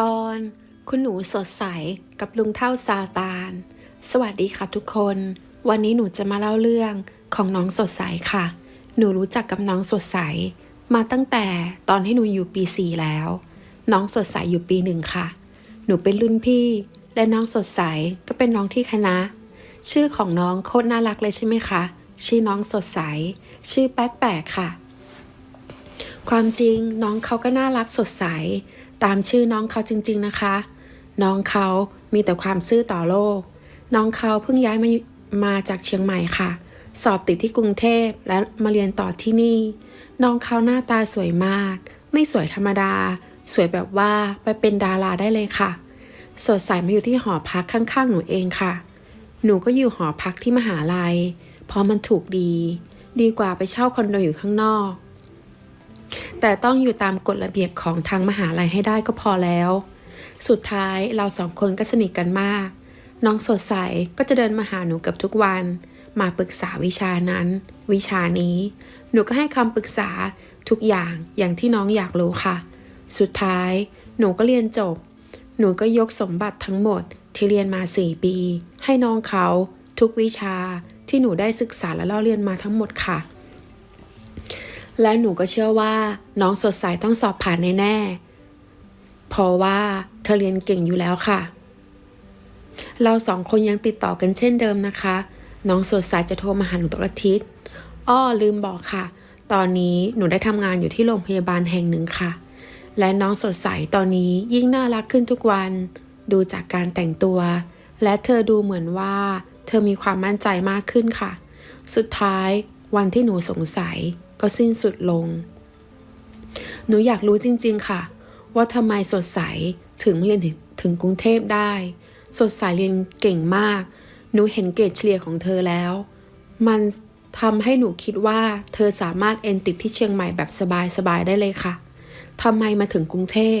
ตอน คุณหนูสดใสกับลุงเท่าซาตาน สวัสดีค่ะทุกคน วันนี้หนูจะมาเล่าเรื่องของน้องสดใสค่ะ หนูรู้จักกับน้องสดใส มาตั้งแต่ตอนที่หนูอยู่ปีสี่แล้ว น้องสดใสอยู่ปีหนึ่งค่ะ หนูเป็นรุ่นพี่ และน้องสดใสก็เป็นน้องที่คณะ ชื่อของน้องโคตรน่ารักเลยใช่ไหมคะ ชื่อน้องสดใส ชื่อแป๊กแปกค่ะความจริงน้องเขาก็น่ารักสดใส ตามชื่อน้องเขาจริง ๆนะคะ น้องเขามีแต่ความซื่อต่อโลก น้องเขาเพิ่งย้ายมามาจากเชียงใหม่ค่ะ สอบติดที่กรุงเทพและมาเรียนต่อที่นี่ น้องเขาหน้าตาสวยมาก ไม่สวยธรรมดา สวยแบบว่าไปเป็นดาราได้เลยค่ะ สดใสมาอยู่ที่หอพักข้างๆหนูเองค่ะ หนูก็อยู่หอพักที่มหาลัย เพราะมันถูกดี ดีกว่าไปเช่าคอนโดอยู่ข้างนอก แต่ต้องอยู่ตามกฎระเบียบของทางมหาลัยให้ได้ก็พอแล้ว สุดท้ายเราสองคนก็สนิทกันมาก น้องสดใสก็จะเดินมาหาหนูเกับทุกวัน มาปรึกษาวิชานั้น วิชานี้ หนูก็ให้คำปรึกษาทุกอย่างอย่างที่น้องอยากรู้ค่ะ สุดท้ายหนูก็เรียนจบ หนูก็ยกสมบัติทั้งหมดที่เรียนมา 4 ปี ให้น้องเขาทุกวิชาที่หนูได้ศึกษาและเล่าเรียนมาทั้งหมดค่ะ และหนูก็เชื่อว่าน้องสดใสต้องสอบผ่านแน่ๆเพราะว่าเธอเรียนเก่งอยู่แล้วค่ะ เราสองคนยังติดต่อกันเช่นเดิมนะคะ น้องสดใสจะโทรมาหาหนูทุกอาทิตย์อ้อลืมบอกค่ะ ตอนนี้หนูได้ทำงานอยู่ที่โรงพยาบาลแห่งหนึ่งค่ะ และน้องสดใสตอนนี้ยิ่งน่ารักขึ้นทุกวัน ดูจากการแต่งตัว และเธอดูเหมือนว่า เธอมีความมั่นใจมากขึ้นค่ะ สุดท้ายวันที่หนูสงสัย ก็สิ้นสุดลง หนูอยากรู้จริง ๆ ค่ะ ว่าทำไมสดใสถึงเรียนถึงถึงกรุงเทพได้ สดใสเรียนเก่งมาก หนูเห็นเกรดเฉลี่ยของเธอแล้ว มันทำให้หนูคิดว่าเธอสามารถเอนติดที่เชียงใหม่แบบสบายๆได้เลยค่ะทำไมมาถึงกรุงเทพ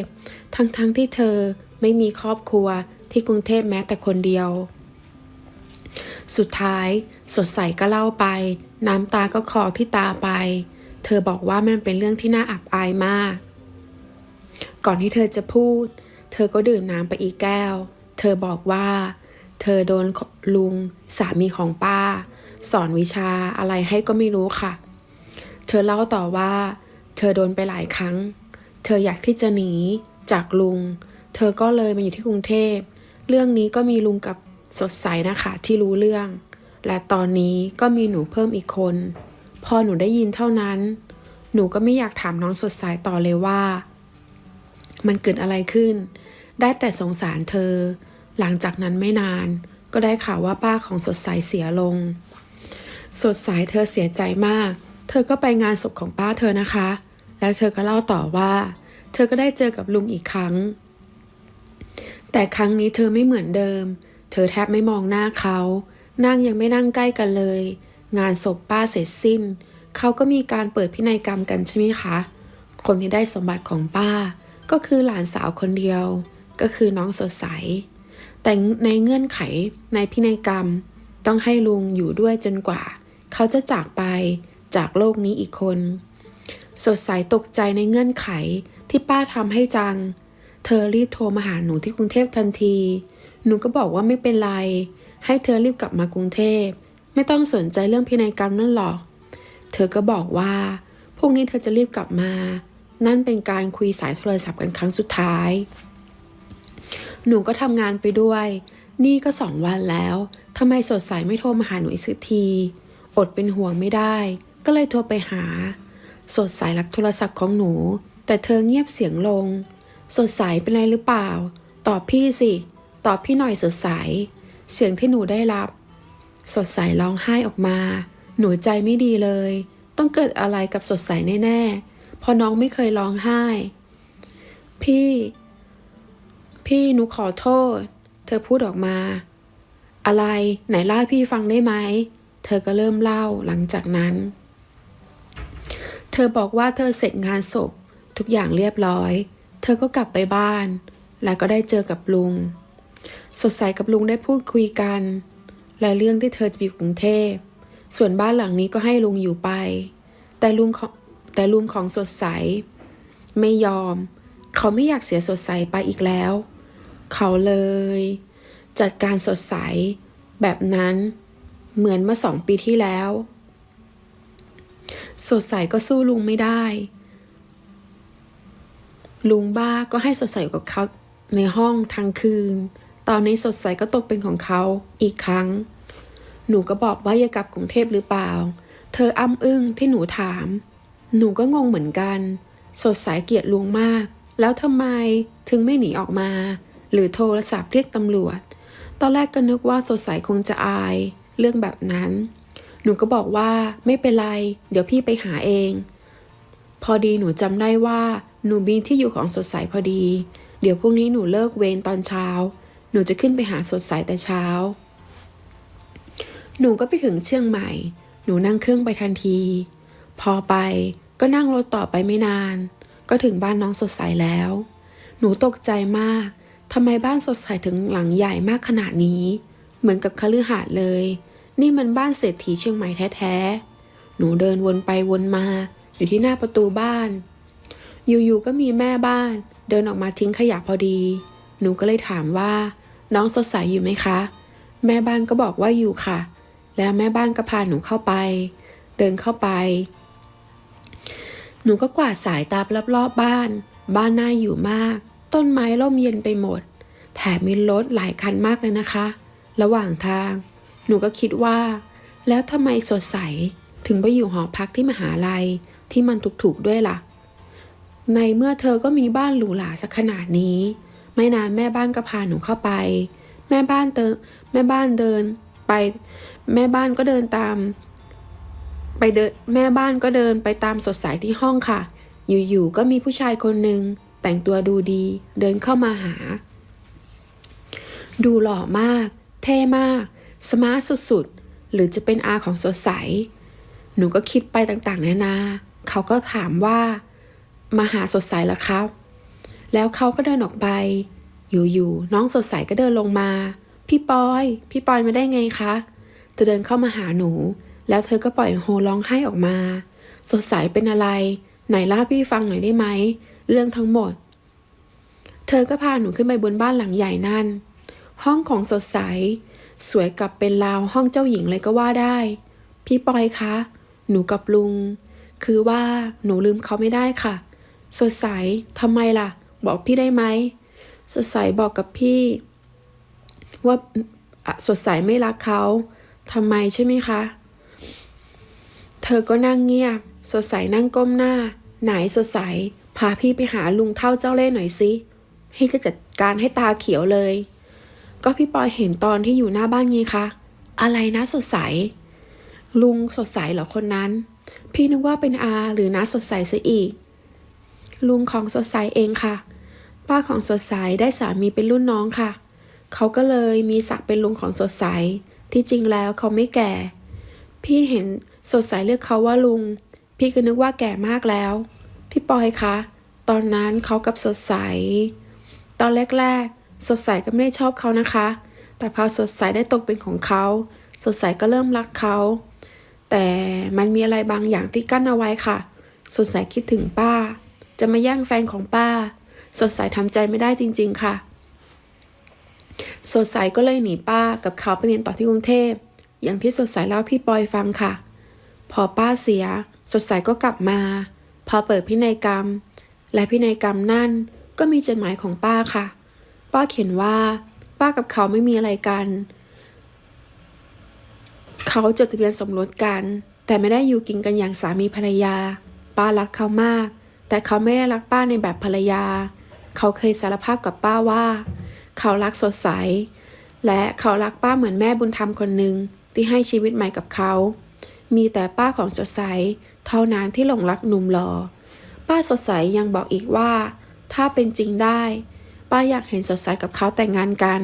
ทั้งๆทที่เธอไม่มีครอบครัวที่กรุงเทพแม้แต่คนเดียว สุดท้าย สดใสก็เล่าไป น้ำตาก็คลอที่ตาไป เธอบอกว่ามันเป็นเรื่องที่น่าอับอายมาก ก่อนที่เธอจะพูด เธอก็ดื่มน้ำไปอีกแก้ว เธอบอกว่า เธอโดนลุงสามีของป้า สอนวิชาอะไรให้ก็ไม่รู้ค่ะ เธอเล่าต่อว่า เธอโดนไปหลายครั้ง เธออยากที่จะหนีจากลุง เธอก็เลยมาอยู่ที่กรุงเทพ เรื่องนี้ก็มีลุงกับ สดใสนะคะที่รู้เรื่อง และตอนนี้ก็มีหนูเพิ่มอีกคน พอหนูได้ยินเท่านั้น หนูก็ไม่อยากถามน้องสดใสต่อเลยว่า มันเกิดอะไรขึ้น ได้แต่สงสารเธอ หลังจากนั้นไม่นาน ก็ได้ข่าวว่าป้าของสดใสเสียลง สดใสเธอเสียใจมาก เธอก็ไปงานศพของป้าเธอนะคะ แล้วเธอก็เล่าต่อว่า เธอก็ได้เจอกับลุงอีกครั้ง แต่ครั้งนี้เธอไม่เหมือนเดิม ธอแทบไม่มองหน้าเขา นั่งยังไม่นั่งใกล้กันเลย งานศพป้าเสร็จสิ้น เขาก็มีการเปิดพินัยกรรมกันใช่ไหมคะ คนที่ได้สมบัติของป้า ก็คือหลานสาวคนเดียว ก็คือน้องสดใส แต่ในเงื่อนไขในพินัยกรรม ต้องให้ลุงอยู่ด้วยจนกว่า เขาจะจากไปจากโลกนี้อีกคน สดใสตกใจในเงื่อนไขที่ป้าทำให้จัง เธอรีบโทรมาหาหนูที่กรุงเทพทันที หนูก็บอกว่าไม่เป็นไร ให้เธอรีบกลับมากรุงเทพ ไม่ต้องสนใจเรื่องพินัยกรรมนั่นหรอก เธอก็บอกว่าพรุ่งนี้เธอจะรีบกลับมา นั่นเป็นการคุยสายโทรศัพท์กันครั้งสุดท้าย หนูก็ทำงานไปด้วย นี่ก็สองวันแล้วทำไมสดใสไม่โทรมาหาหนูอีกสักที อดเป็นห่วงไม่ได้ ก็เลยโทรไปหา สดใสรับโทรศัพท์ของหนู แต่เธอเงียบเสียงลง สดใสเป็นไรหรือเปล่า ตอบพี่สิ ตอบพี่หน่อยสดใส เสียงที่หนูได้รับ สดใสร้องไห้ออกมา หนูใจไม่ดีเลย ต้องเกิดอะไรกับสดใสแน่ๆ เพราะน้องไม่เคยร้องไห้ พี่ พี่หนูขอโทษ เธอพูดออกมา อะไรไหนเล่าให้พี่ฟังได้ไหม เธอก็เริ่มเล่าหลังจากนั้น เธอบอกว่าเธอเสร็จงานศพ ทุกอย่างเรียบร้อย เธอก็กลับไปบ้านแล้วก็ได้เจอกับลุง สดใสกับลุงได้พูดคุยกัน และเรื่องที่เธอจะไปอยู่กรุงเทพ ส่วนบ้านหลังนี้ก็ให้ลุงอยู่ไป แต่ลุงของแต่ลุงของสดใส ไม่ยอม เขาไม่อยากเสียสดใสไปอีกแล้ว เขาเลย จัดการสดใสแบบนั้น เหมือนเมื่อสองปีที่แล้ว สดใสก็สู้ลุงไม่ได้ ลุงบ้าก็ให้สดใสอยู่กับเขาในห้องทั้งคืน ตอนนี้สดใสก็ตกเป็นของเขาอีกครั้ง หนูก็บอกว่าอย่ากลับกรุงเทพหรือเปล่า เธออ้ำอึ้งที่หนูถาม หนูก็งงเหมือนกัน สดใสเกลียดลุงมาก แล้วทำไมถึงไม่หนีออกมา หรือโทรศัพท์เรียกตำรวจ ตอนแรกก็นึกว่าสดใสคงจะอาย เรื่องแบบนั้น หนูก็บอกว่าไม่เป็นไร เดี๋ยวพี่ไปหาเอง พอดีหนูจำได้ว่าหนูมีที่อยู่ของสดใสพอดี เดี๋ยวพรุ่งนี้หนูเลิกเวรตอนเช้า นูจะขึ้นไปหาสดใสแต่เช้า หนูก็ไปถึงเชียงใหม่ หนูนั่งเครื่องไปทันที พอไปก็นั่งรถต่อไปไม่นาน ก็ถึงบ้านน้องสดใสแล้ว หนูตกใจมาก ทำไมบ้านสดใสถึงหลังใหญ่มากขนาดนี้ เหมือนกับคฤหาสน์เลย นี่มันบ้านเศรษฐีเชียงใหม่แท้ๆ หนูเดินวนไปวนมา อยู่ที่หน้าประตูบ้าน อยู่ๆ ก็มีแม่บ้าน เดินออกมาทิ้งขยะพอดี หนูก็เลยถามว่า น้องสดใสอยู่ไหมคะ แม่บ้านก็บอกว่าอยู่ค่ะ แล้วแม่บ้านก็พาหนูเข้าไป เดินเข้าไป หนูก็กวาดสายตารอบๆบ้าน บ้านน่าอยู่มาก ต้นไม้ร่มเย็นไปหมด แถมมีรถหลายคันมากเลยนะคะ ระหว่างทาง หนูก็คิดว่า แล้วทำไมสดใสถึงไปอยู่หอพักที่มหาลัยที่มันถูกๆด้วยล่ะ ในเมื่อเธอก็มีบ้านหรูหราสักขนาดนี้ ไม่นานแม่บ้านก็พาหนูเข้าไป แม่บ้านเติแม่บ้านเดินไป แม่บ้านก็เดินตาม ไปเดินแม่บ้านก็เดินไปตามสดใสที่ห้องค่ะ อยู่ๆก็มีผู้ชายคนหนึ่งแต่งตัวดูดี เดินเข้ามาหา ดูหล่อมาก เท่มาก สมาร์ทสุดๆ หรือจะเป็นอาของสดใส หนูก็คิดไปต่างๆนานา เขาก็ถามว่า มาหาสดใสเหรอครับ แล้วเขาก็เดินออกไป อยู่ๆน้องสดใสก็เดินลงมา พี่ปอย พี่ปอยมาได้ไงคะเธอเดินเข้ามาหาหนู แล้วเธอก็ปล่อยโฮร้องไห้ออกมา สดใสเป็นอะไร ไหนเล่าพี่ฟังหน่อยได้ไหม เรื่องทั้งหมด เธอก็พาหนูขึ้นไปบนบ้านหลังใหญ่นั่น ห้องของสดใส สวยกับเป็นราวห้องเจ้าหญิงเลยก็ว่าได้ พี่ปอยคะ หนูกับลุง คือว่าหนูลืมเขาไม่ได้ค่ะ สดใสทำไมล่ะ บอกพี่ได้ไหม สดใสบอกกับพี่ ว่าสดใสไม่รักเขาทำไมใช่ไหมคะ เธอก็นั่งเงียบ สดใสนั่งก้มหน้า ไหนสดใส พาพี่ไปหาลุงเท่าเจ้าเล่ห์หน่อยสิให้จะจัดการให้ตาเขียวเลย ก็พี่ปอยเห็นตอนที่อยู่หน้าบ้านไงคะ อะไรนะสดใส ลุงสดใสเหรอคนนั้น พี่นึกว่าเป็นอาหรือน้าสดใสซะอีก ลุงของสดใสเองค่ะ ป้าของสดใสได้สามีเป็นรุ่นน้องค่ะ เขาก็เลยมีศักดิ์เป็นลุงของสดใส ที่จริงแล้วเขาไม่แก่ พี่เห็นสดใสเรียกเขาว่าลุง พี่ก็นึกว่าแก่มากแล้ว พี่ปอยคะ ตอนนั้นเขากับสดใส ตอนแรกๆ สดใสก็ไม่ได้ชอบเขานะคะ แต่พอสดใสได้ตกเป็นของเขา สดใสก็เริ่มรักเขา แต่มันมีอะไรบางอย่างที่กั้นเอาไว้ค่ะ สดใสคิดถึงป้า จะมาแย่งแฟนของป้า สดใสทำใจไม่ได้จริง ๆ ค่ะ สดใสก็เลยหนีป้ากับเขาไปเรียนต่อที่กรุงเทพ อย่างที่สดใสเล่าพี่ปอยฟังค่ะ พอป้าเสีย สดใสก็กลับมา พอเปิดพินัยกรรม และพินัยกรรมนั่นก็มีจดหมายของป้าค่ะ ป้าเขียนว่า ป้ากับเขาไม่มีอะไรกัน เขาจดทะเบียนสมรสกัน แต่ไม่ได้อยู่กินกันอย่างสามีภรรยา ป้ารักเขามาก แต่เขาไม่ได้รักป้าในแบบภรรยา เขาเคยสารภาพกับป้าว่า เขารักสดใส และเขารักป้าเหมือนแม่บุญธรรมคนหนึ่งที่ให้ชีวิตใหม่กับเขา มีแต่ป้าของสดใส เท่านั้นที่หลงรักหนุ่มหล่อป้าสดใสยังบอกอีกว่า ถ้าเป็นจริงได้ ป้าอยากเห็นสดใสกับเขาแต่งงานกัน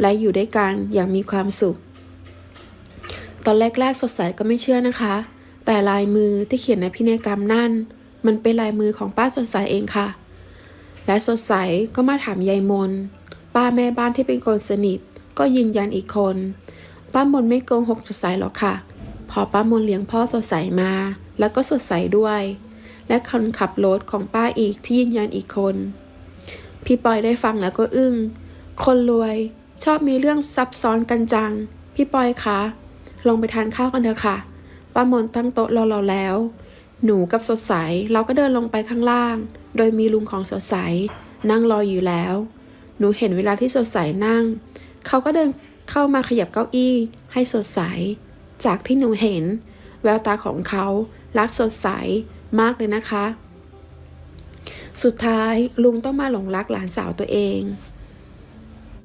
และอยู่ด้วยกันอย่างมีความสุข ตอนแรกๆสดใสก็ไม่เชื่อนะคะ แต่ลายมือที่เขียนในพินัยกรรมนั่น มันเป็นลายมือของป้าสดใสเองค่ะ และสดใสก็มาถามยายมน ป้าแม่บ้านที่เป็นคนสนิท ก็ยืนยันอีกคน ป้ามนไม่โกงหกสดใสหรอกค่ะ พอป้ามนเลี้ยงพ่อสดใสมา แล้วก็สดใสด้วย และคนขับรถของป้าอีกที่ยืนยันอีกคน พี่ปอยได้ฟังแล้วก็อึ้ง คนรวยชอบมีเรื่องซับซ้อนกันจัง พี่ปอยคะลงไปทานข้าวกันเถอะค่ะ ป้ามนตั้งโต๊ะรอเราแล้ว หนูกับสดใสเราก็เดินลงไปข้างล่าง โดยมีลุงของสดใส นั่งรออยู่แล้ว หนูเห็นเวลาที่สดใสนั่ง เขาก็เดินเข้ามาขยับเก้าอี้ ให้สดใส จากที่หนูเห็น แววตาของเขารักสดใสมากเลยนะคะ สุดท้ายลุงต้องมาหลงรักหลานสาวตัวเอง